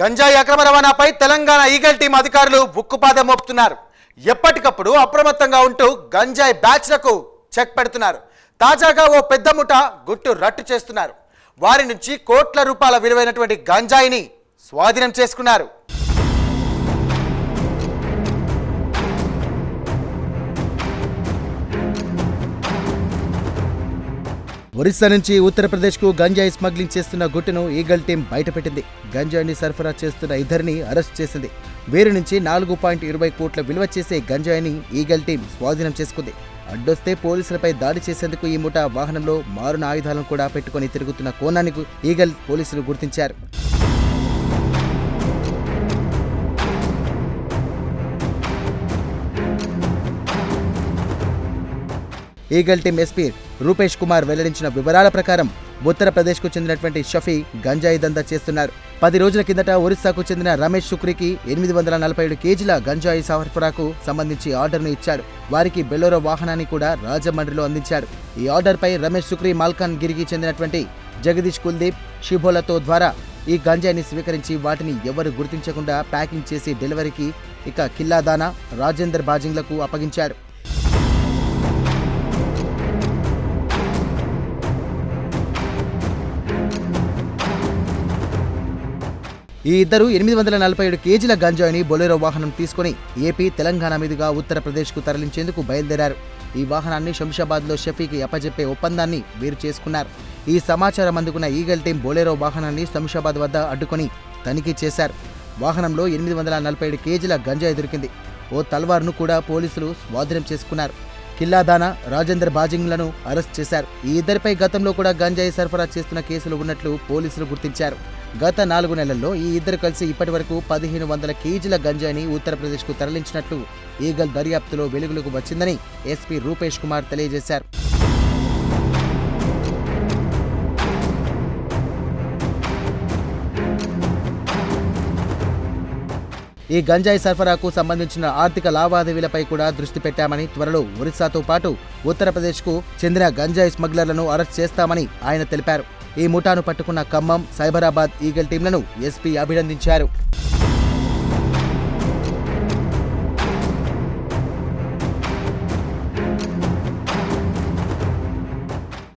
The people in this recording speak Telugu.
గంజాయి అక్రమ రవాణాపై తెలంగాణ ఈగల్ టీం అధికారులు ఉక్కుపాదం మోపుతున్నారు. ఎప్పటికప్పుడు అప్రమత్తంగా ఉంటూ గంజాయి బ్యాచ్లకు చెక్ పెడుతున్నారు. తాజాగా ఓ పెద్ద ముఠ గుట్టు రట్టు చేస్తున్నారు. వారి నుంచి కోట్ల రూపాయల విలువైనటువంటి గంజాయిని స్వాధీనం చేసుకున్నారు. ఒరిస్సా నుంచి ఉత్తరప్రదేశ్కు గంజాయి స్మగ్లింగ్ చేస్తున్న గుట్టును ఈగల్ టీం బయటపెట్టింది. గంజాయిని సరఫరా చేస్తున్న ఇద్దరిని అరెస్ట్ చేసింది. వీరి నుంచి నాలుగు పాయింట్ ఇరవై కోట్ల విలువ చేసే గంజాయిని ఈగల్ టీం స్వాధీనం చేసుకుంది. అడ్డొస్తే పోలీసులపై దాడి చేసేందుకు ఈ ముఠా వాహనంలో మారున ఆయుధాలను కూడా పెట్టుకుని తిరుగుతున్న కోణాన్ని ఈగల్ పోలీసులు గుర్తించారు. Eagle team SP Rupesh Kumar వెల్లడించిన వివరాల ప్రకారం ఉత్తరప్రదేశ్కు చెందినటువంటి షఫీ గంజాయి దందా చేస్తున్నారు. పది రోజుల కిందట ఒరిస్సాకు చెందిన రమేష్ శుక్రికి ఎనిమిది వందల నలభై ఏడు కేజీల గంజాయి సరఫరాకు సంబంధించి ఆర్డర్ను ఇచ్చాడు వారికి బెలోరో వాహనాన్ని కూడా రాజమండ్రిలో అందించాడు ఈ ఆర్డర్పై రమేష్ శుక్రి మాల్కాన్ గిరికి చెందినటువంటి జగదీష్ కుల్దీప్ షిబోలతో ద్వారా ఈ గంజాయిని స్వీకరించి వాటిని ఎవరు గుర్తించకుండా ప్యాకింగ్ చేసి డెలివరీకి ఇక కిల్లాదానా రాజేందర్ బాజింగ్లకు అప్పగించారు. ఈ ఇద్దరు ఎనిమిది వందల నలభై ఏడు కేజీల గంజాయిని బొలెరో వాహనం తీసుకుని ఏపీ తెలంగాణ మీదుగా ఉత్తరప్రదేశ్కు తరలించేందుకు బయలుదేరారు. ఈ వాహనాన్ని శంషాబాద్లో షఫీకి అప్పజెప్పే ఒప్పందాన్ని వీరు చేసుకున్నారు. ఈ సమాచారం అందుకున్న ఈగల్ టీం బొలెరో వాహనాన్ని శంషాబాద్ వద్ద అడ్డుకొని తనిఖీ చేశారు. వాహనంలో ఎనిమిది వందల నలభై ఏడు కేజీల గంజాయి దొరికింది. ఓ తల్వార్ను కూడా పోలీసులు స్వాధీనం చేసుకున్నారు. కిల్లాదానా రాజేందర్ బాజింగ్లను అరెస్ట్ చేశారు. ఈ ఇద్దరిపై గతంలో కూడా గంజాయి సరఫరా చేస్తున్న కేసులు ఉన్నట్లు పోలీసులు గుర్తించారు. గత నాలుగు నెలల్లో ఈ ఇద్దరు కలిసి ఇప్పటి వరకు పదిహేను వందల కేజీల గంజాయిని ఉత్తరప్రదేశ్కు తరలించినట్లు ఈగల్ దర్యాప్తులో వెలుగులోకి వచ్చిందని ఎస్పీ రూపేష్ కుమార్ తెలియజేశారు. ఈ గంజాయి సరఫరాకు సంబంధించిన ఆర్థిక లావాదేవీలపై కూడా దృష్టి పెట్టామని త్వరలో ఒరిస్సాతో పాటు ఉత్తరప్రదేశ్కు చెందిన గంజాయి స్మగ్లర్లను అరెస్ట్ చేస్తామని ఆయన తెలిపారు. ఈ ముఠాను పట్టుకున్న ఖమ్మం సైబరాబాద్ ఈగల్ టీంలను ఎస్పీ అభినందించారు.